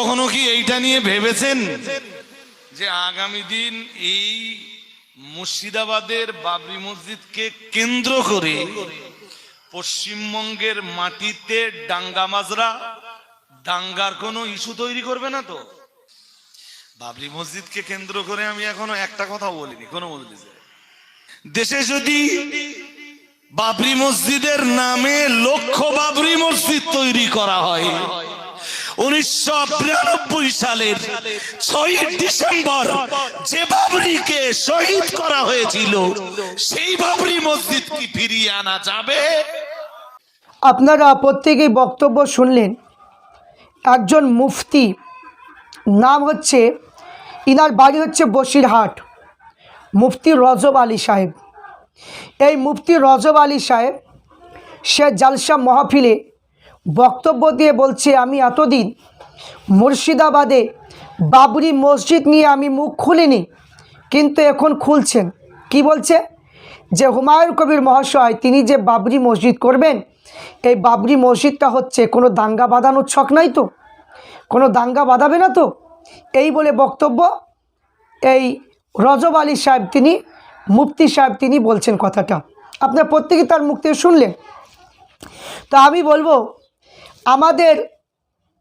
কখনো কি এইটা নিয়ে ভেবেছেন? যে আগামী দিন এই মুর্শিদাবাদের বাবরি মসজিদকে কেন্দ্র করে পশ্চিমবঙ্গের মাটিতে ডাঙ্গা মাজরা, দাঙ্গার কোনো ইস্যু তৈরি করবে না তো? বাবরি মসজিদকে কেন্দ্র করে আমি এখনও একটা কথা বলিনি, কোনো মজলিসে দেশে যদি বাবরি মসজিদের নামে লক্ষ বাবরি মসজিদ তৈরি করা হয় উনিশশো সালের ছয় ডিসেম্বর যে বাবরিকে শহীদ করা হয়েছিল, সেই বাবরি মসজিদ কি ফিরিয়ে আনা যাবে। আপনারা প্রত্যেকেই বক্তব্য শুনলেন। একজন মুফতি, নাম হচ্ছে, ইনার বাড়ি হচ্ছে বসিরহাট, মুফতি রজব আলী সাহেব। এই মুফতি রজব আলী সাহেব, সে জালসা মহাফিলে বক্তব্য দিয়ে বলছে, আমি এতদিন মুর্শিদাবাদে বাবরি মসজিদ নিয়ে আমি মুখ খুলিনি, কিন্তু এখন খুলছেন। কি বলছে? যে হুমায়ুন কবির মহাশয়, তিনি যে বাবরি মসজিদ করবেন, এই বাবরি মসজিদটা হচ্ছে কোনো দাঙ্গা বাঁধানোর ছক নাই তো? কোনো দাঙ্গা বাঁধাবে না তো? এই বলে বক্তব্য, এই রজব আলী সাহেব তিনি, মুফতি সাহেব তিনি বলছেন কথাটা। আপনার প্রত্যেকে তার থেকে শুনলেন। তো আমি বলব আমাদের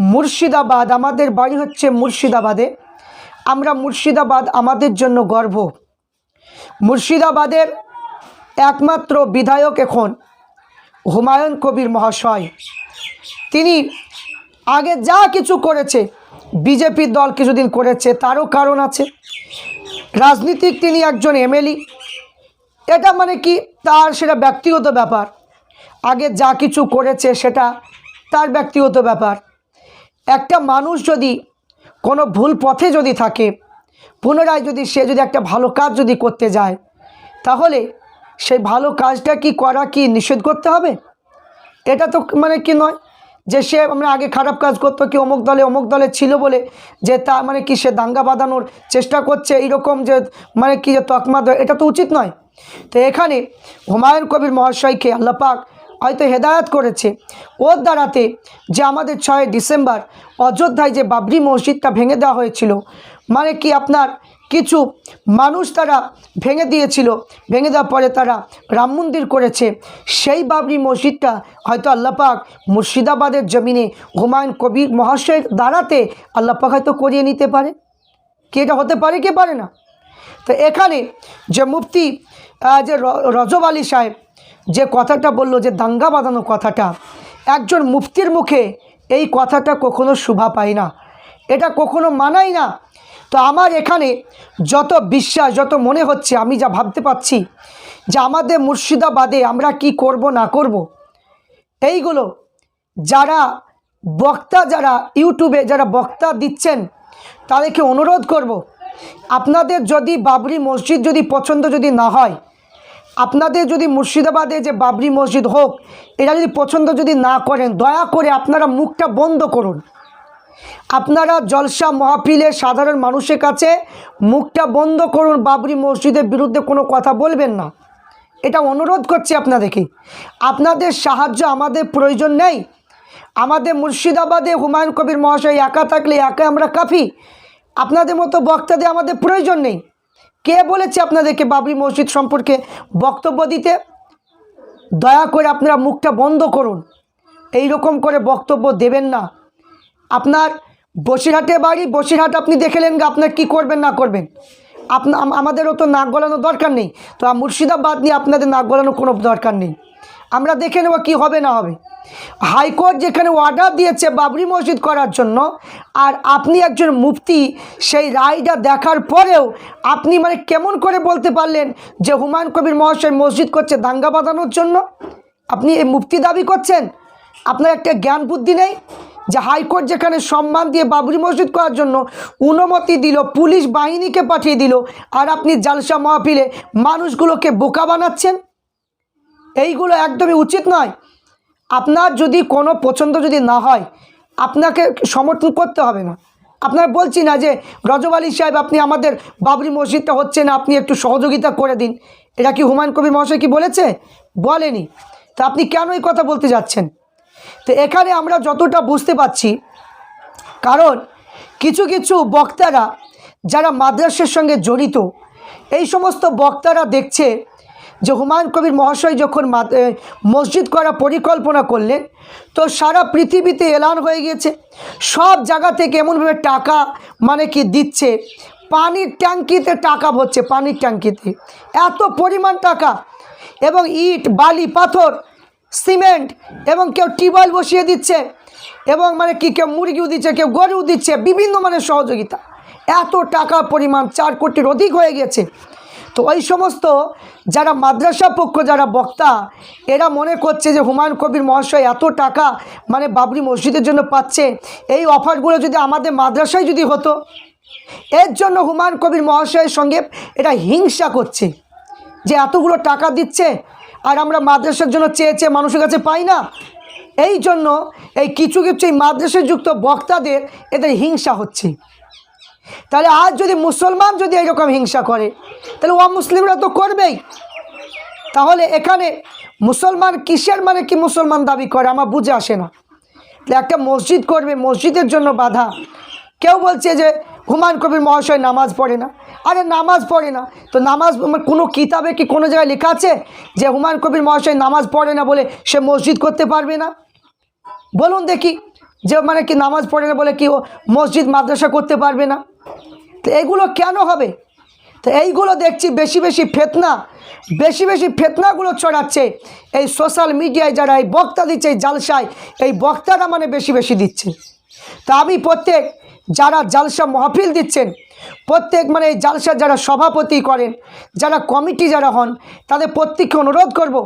মুর্শিদাবাদ, আমাদের বাড়ি হচ্ছে মুর্শিদাবাদে। আমরা মুর্শিদাবাদ আমাদের জন্য গর্ব। মুর্শিদাবাদের একমাত্র বিধায়ক এখন হুমায়ুন কবির মহাশয়। তিনি আগে যা কিছু করেছে বিজেপির দল কিছুদিন করেছে, তারও কারণ আছে। রাজনীতিক তিনি একজন এমএলই এটা মানে কি? তার সেটা ব্যক্তিগত ব্যাপার। আগে যা কিছু করেছে, সেটা তার ব্যক্তিগত ব্যাপার। একটা মানুষ যদি কোনো ভুল পথে যদি থাকে, পুনরায় যদি সে যদি একটা ভালো কাজ যদি করতে যায়, তাহলে সেই ভালো কাজটা কি করা কি নিষেধ করতে হবে? এটা তো মানে কি নয় যে সে আমরা আগে খারাপ কাজ করতো, কি অমুক দলে অমুক দলে ছিল বলে যে তা মানে কি সে দাঙ্গা বাঁধানোর চেষ্টা করছে, এইরকম যে মানে কি যে তকমা এটা তো উচিত নয়। তো এখানে হুমায়ুন কবির মহাশয়কে আল্লাপাক হয়তো হেদায়াত করেছে। ওর দ্বারাতে যে আমাদের ছয় ডিসেম্বর অযোধ্যায় যে বাবরি মসজিদটা ভেঙে দেওয়া হয়েছিল মানে কি আপনার কিছু মানুষ তারা ভেঙে দিয়েছিল, ভেঙে দেওয়ার পরে তারা রাম মন্দির করেছে, সেই বাবরি মসজিদটা হয়তো আল্লাপাক মুর্শিদাবাদের জমিনে হুমায়ুন কবির মহাশয়ের দ্বারাতে আল্লাপাক হয়তো করিয়ে নিতে পারে। কি এটা হতে পারে কে পারে না? তো এখানে যে মুফতি যে রজব আলী সাহেব যে কথাটা বলল, যে দাঙ্গা বাঁধানো কথাটা, একজন মুফতির মুখে এই কথাটা কখনো শোভা পায় না। এটা কখনো মানাই না। তো আমার এখানে যত বিশ্বাস, যত মনে হচ্ছে, আমি যা ভাবতে পাচ্ছি যে আমাদের মুর্শিদাবাদে আমরা কি করব, না করব, এইগুলো যারা বক্তা, যারা ইউটিউবে যারা বক্তা দিচ্ছেন, তাদেরকে অনুরোধ করব, আপনাদের যদি বাবরি মসজিদ যদি পছন্দ যদি না হয় আপনাদের যদি মুর্শিদাবাদে যে বাবরি মসজিদ হোক এটা যদি পছন্দ যদি না করেন, দয়া করে আপনারা মুখটা বন্ধ করুন। আপনারা জলসা মহাফিলে সাধারণ মানুষের কাছে মুখটা বন্ধ করুন, বাবরি মসজিদের বিরুদ্ধে কোনো কথা বলবেন না। এটা অনুরোধ করছি আপনাদেরকে। আপনাদের সাহায্য আমাদের প্রয়োজন নেই। আমাদের মুর্শিদাবাদে হুমায়ুন কবির মহাশয় একা থাকলে একা আমরা কাফি। আপনাদের মতো বক্তাদের আমাদের প্রয়োজন নেই। কে বলেছে আপনাদেরকে বাবরি মসজিদ সম্পর্কে বক্তব্য দিতে? দয়া করে আপনারা মুখটা বন্ধ করুন। এই রকম করে বক্তব্য দেবেন না। আপনার বসিরহাটে বাড়ি, বসিরহাট আপনি দেখেলেন গা, আপনার কী করবেন, না করবেন? আপনা আমাদেরও তো নাক গলানোর দরকার নেই। তো মুর্শিদাবাদ নিয়ে আপনাদের নাক গলানোর কোনো দরকার নেই। আমরা দেখে নেব কী হবে না হবে। হাইকোর্ট যেখানে অর্ডার দিয়েছে বাবরি মসজিদ করার জন্য, আর আপনি একজন মুফতি, সেই রায়টা দেখার পরেও আপনি মানে কেমন করে বলতে পারলেন যে হুমায়ুন কবির মহাশয় মসজিদ করছে দাঙ্গা বাঁধানোর জন্য? আপনি এই মুফতি দাবি করছেন? আপনার একটা জ্ঞান বুদ্ধি নেই? যে হাইকোর্ট যেখানে সম্মান দিয়ে বাবরি মসজিদ করার জন্য অনুমতি দিল, পুলিশ বাহিনীকে পাঠিয়ে দিল, আর আপনি জালসা মাহফিলে মানুষগুলোকে বোকা বানাচ্ছেন? এইগুলো একদমই উচিত নয়। আপনার যদি কোনো পছন্দ যদি না হয়, আপনাকে সমর্থন করতে হবে না। আপনার বলছি না যে, রজব আলী সাহেব, আপনি আমাদের বাবরি মসজিদটা হচ্ছে না, আপনি একটু সহযোগিতা করে দিন। এটা কি হুমায়ুন কবির মহাশয় কি বলেছে? বলেনি। তা আপনি কেন এই কথা বলতে যাচ্ছেন? তো এখানে আমরা যতটা বুঝতে পারছি, কারণ কিছু কিছু বক্তারা যারা মাদ্রাসের সঙ্গে জড়িত, এই সমস্ত বক্তারা দেখছে যে হুমায়ুন কবির মহাশয় যখন মসজিদ করা পরিকল্পনা করলেন, তো সারা পৃথিবীতে এলান হয়ে গিয়েছে। সব জায়গা থেকে এমনভাবে টাকা মানে কি দিচ্ছে। পানির ট্যাঙ্কিতে টাকা ভরছে, পানির ট্যাঙ্কিতে। এত পরিমাণ টাকা। এবং ইট, বালি, পাথর, সিমেন্ট এবং কেউ টিউবওয়েল বসিয়ে দিচ্ছে এবং মানে কি কেউ মুরগিও দিচ্ছে, কেউ গরুও দিচ্ছে, বিভিন্ন মানে সহযোগিতা। এত টাকা পরিমাণ, চার কোটির অধিক হয়ে গেছে। তো ওই সমস্ত যারা মাদ্রাসা পক্ষ, যারা বক্তা, এরা মনে করছে যে হুমায়ুন কবির মহাশয় এত টাকা মানে বাবরি মসজিদের জন্য পাচ্ছে। এই অফারগুলো যদি আমাদের মাদ্রাসায় যদি হতো, এর জন্য হুমায়ুন কবির মহাশয়ের সঙ্গে এটা হিংসা করছে যে এতগুলো টাকা দিচ্ছে আর আমরা মাদ্রাসার জন্য চেয়ে চেয়ে মানুষের কাছে পাই না। এই জন্য এই কিছু কিছু এই মাদ্রাসা যুক্ত বক্তাদের এদের হিংসা হচ্ছে। তাহলে আজ যদি মুসলমান যদি এরকম হিংসা করে, তাহলে ও মুসলিমরা তো করবেই। তাহলে এখানে মুসলমান কিসের মানে কি মুসলমান দাবি করে? আমার বুঝে আসে না। তাহলে একটা মসজিদ করবে, মসজিদের জন্য বাধা। কেউ বলছে যে হুমায়ুন কবির মহাশয় নামাজ পড়ে না। আরে নামাজ পড়ে না। তো নামাজ কোনো কিতাবে কি কোনো জায়গায় লেখা আছে যে হুমায়ুন কবির মহাশয় নামাজ পড়ে না বলে সে মসজিদ করতে পারবে না? বলুন দেখি। যে মানে কি নামাজ পড়ে না বলে কি মসজিদ মাদ্রাসা করতে পারবে না? তো এগুলো কেন হবে? তো এইগুলো দেখছি বেশি বেশি ফেতনা, বেশি বেশি ফেতনাগুলো ছড়াচ্ছে। এই সোশ্যাল মিডিয়ায় যারা এই বক্তা দিচ্ছে, এই জালসায়, এই বক্তারা মানে বেশি বেশি দিচ্ছে। তা আমি প্রত্যেক যারা জালসা মহফিল দিচ্ছেন, প্রত্যেক মানে এই জালসা যারা সভাপতি করেন, যারা কমিটি যারা হন, তাদের প্রত্যেককে অনুরোধ করব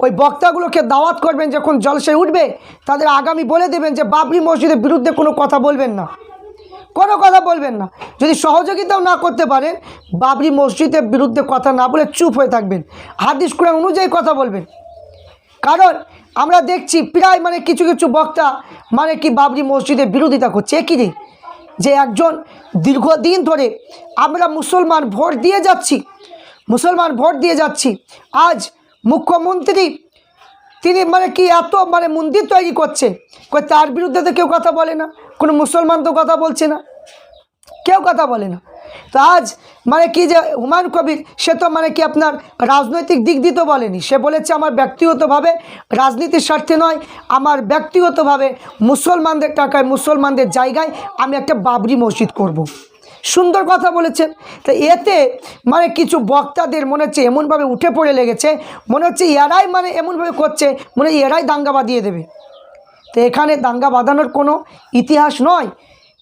ওই বক্তাগুলোকে দাওয়াত করবেন যখন জলসায় উঠবে, তাদের আগামী বলে দেবেন যে বাবরি মসজিদের বিরুদ্ধে কোনো কথা বলবেন না। কোনো কথা বলবেন না। যদি সহযোগিতাও না করতে পারেন, বাবরি মসজিদের বিরুদ্ধে কথা না বলে চুপ হয়ে থাকবেন। হাদিস কোরআন অনুযায়ী কথা বলবেন। কারণ আমরা দেখছি প্রায় মানে কিছু কিছু বক্তা মানে কি বাবরি মসজিদের বিরোধিতা করছে। একই রে যে একজন দীর্ঘদিন ধরে আমরা মুসলমান ভোট দিয়ে যাচ্ছি, মুসলমান ভোট দিয়ে যাচ্ছি। আজ মুখ্যমন্ত্রী, তিনি মানে কি এত মানে মন্দির তৈরি করছে তার বিরুদ্ধে তো কেউ কথা বলে না, কোনো মুসলমান তো কথা বলছে না, কেউ কথা বলে না তো আজ মানে কি যে হুমায়ুন কবির, সে তো মানে কি আপনার রাজনৈতিক দিক দিয়ে তো বলেনি, সে বলেছে আমার ব্যক্তিগতভাবে রাজনীতির স্বার্থে নয়, আমার ব্যক্তিগতভাবে মুসলমানদের টাকায়, মুসলমানদের জায়গায় আমি একটা বাবরি মসজিদ করব। সুন্দর কথা বলেছেন। তো এতে মানে কিছু বক্তাদের মনে হচ্ছে এমনভাবে উঠে পড়ে লেগেছে, মনে হচ্ছে এরাই মানে এমনভাবে করছে, মনে এরাই দাঙ্গা বাঁধিয়ে দেবে। তো এখানে দাঙ্গা বাঁধানোর কোনো ইতিহাস নয়।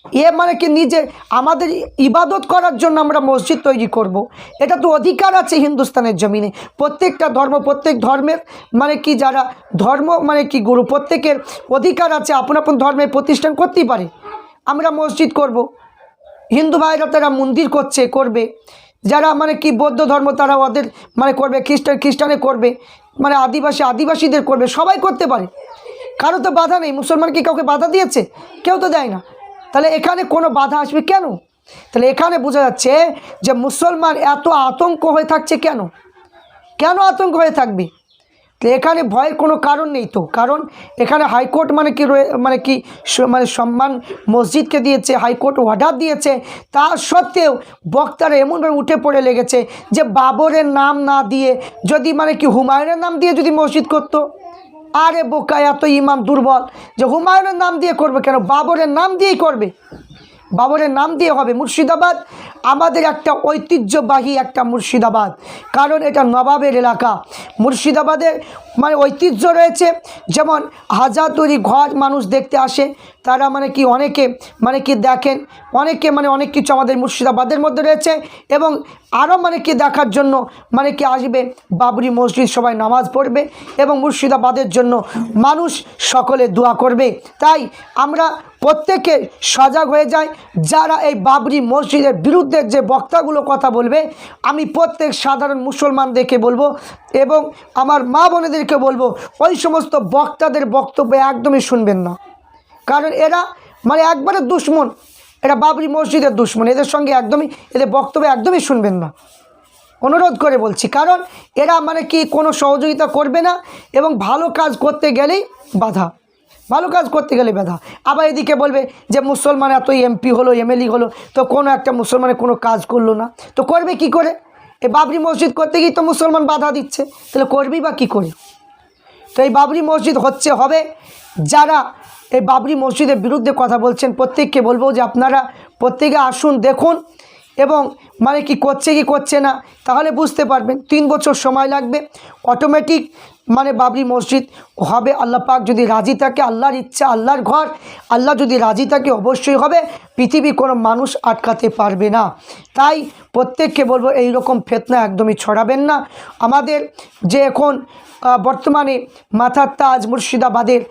এ মানে কি নিজে আমাদের ইবাদত করার জন্য আমরা মসজিদ তৈরি করব। এটা তো অধিকার আছে হিন্দুস্তানের জমিনে। প্রত্যেকটা ধর্ম, প্রত্যেক ধর্মের মানে কি যারা ধর্ম মানে কি গুরু, প্রত্যেকের অধিকার আছে, আপন আপন ধর্মের প্রতিষ্ঠান করতেই পারে। আমরা মসজিদ করব। হিন্দু ভাইরা তারা মন্দির করছে, করবে। যারা মানে কি বৌদ্ধ ধর্ম তারা ওদের মানে করবে, খ্রিস্টান, খ্রিস্টানে করবে মানে আদিবাসী, আদিবাসীদের করবে, সবাই করতে পারে। কারও তো বাধা নেই, মুসলমান কি কাউকে বাধা দিয়েছে? কেউ তো দেয় না। তাহলে এখানে কোনো বাধা আসবে কেন? তাহলে এখানে বোঝা যাচ্ছে যে মুসলমান এত আতঙ্ক হয়ে থাকছে কেন? কেন আতঙ্ক হয়ে থাকবে? এখানে ভয়ের কোনো কারণ নেই তো। কারণ এখানে হাইকোর্ট মানে কি মানে কি মানে সম্মান মসজিদকে দিয়েছে, হাইকোর্ট অর্ডার দিয়েছে। তা সত্ত্বেও বক্তারা এমনভাবে উঠে পড়ে লেগেছে যে বাবরের নাম না দিয়ে যদি মানে কি হুমায়ুনের নাম দিয়ে যদি মসজিদ করতো। আরে বোকা, এত ইমাম দুর্বল যে হুমায়ুনের নাম দিয়ে করবে কেন? বাবরের নাম দিয়েই করবে। বাবরের নাম দিয়ে হবে মুর্শিদাবাদ। আমাদের একটা ঐতিহ্যবাহী একটা মুর্শিদাবাদ। কারণ এটা নবাবের এলাকা। মুর্শিদাবাদের মানে ঐতিহ্য রয়েছে, যেমন হাজারদুয়ারি ঘর মানুষ দেখতে আসে, তারা মানে কি অনেকে মানে কি দেখেন, অনেকে মানে অনেক কিছু আমাদের মুর্শিদাবাদের মধ্যে রয়েছে এবং আরও মানে কি দেখার জন্য মানে কি আসবে, বাবরি মসজিদ সবাই নামাজ পড়বে এবং মুর্শিদাবাদের জন্য মানুষ সকলে দোয়া করবে। তাই আমরা প্রত্যেকে সজাগ হয়ে যায় যারা এই বাবরি মসজিদের বিরুদ্ধে যে বক্তাগুলো কথা বলবে, আমি প্রত্যেক সাধারণ মুসলমানদেরকে বলব এবং আমার মা বোনেদেরকে বলব, ওই সমস্ত বক্তাদের বক্তব্য একদমই শুনবেন না। কারণ এরা মানে একবারে দুশ্মন। এরা বাবরি মসজিদের দুশ্মন। এদের সঙ্গে একদমই, এদের বক্তব্য একদমই শুনবেন না। অনুরোধ করে বলছি, কারণ এরা মানে কি কোনো সহযোগিতা করবে না এবং ভালো কাজ করতে গেলেই বাধা। ভালো কাজ করতে গেলে বাধা আবার এদিকে বলবে যে, মুসলমান এত এমপি হলো এমএলএ হলো, তো কোনো একটা মুসলমানের কোনো কাজ করল না। তো করবে কি করে? এই বাবরি মসজিদ করতে গিয়ে তো মুসলমান বাধা দিচ্ছে। তাহলে করবি বা কী করে? তো এই বাবরি মসজিদ হচ্ছে, হবে যারা এই বাবরি মসজিদের বিরুদ্ধে কথা বলছেন, প্রত্যেককে বলব যে আপনারা প্রত্যেকে আসুন, দেখুন এবং মানে কি করছে কি করছে না, তাহলে বুঝতে পারবেন। তিন বছর সময় লাগবে। অটোমেটিক মানে বাবরি মসজিদ হবে। আল্লাহ পাক যদি রাজি থাকে, আল্লাহর ইচ্ছা, আল্লাহর ঘর, আল্লাহ যদি রাজি থাকে, অবশ্যই হবে। পৃথিবী কোনো মানুষ আটকাতে পারবে না। তাই প্রত্যেককে বলব এই রকম ফেতনা একদমই ছড়াবেন না। আমাদের যে এখন বর্তমানে মাথার তাজ মুর্শিদাবাদের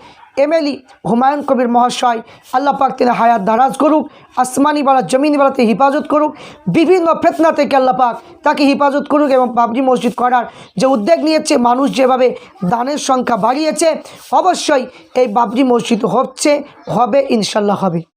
এমএলই হুমায়ুন কবির মহাশয়, আল্লাহ পাক তিনি হায়াত দারাজ করুক, আসমানি বালা, জমিনি বাড়াতে হেফাজত করুক, বিভিন্ন ফেতনা থেকে আল্লাহ পাক তাকে হেফাজত করুক এবং বাবরি মসজিদ করার যে উদ্যোগ নিয়েছে, মানুষ যেভাবে দানের সংখ্যা বাড়িয়েছে, অবশ্যই এই বাবরি মসজিদ হচ্ছে, হবে, ইনশাল্লাহ হবে।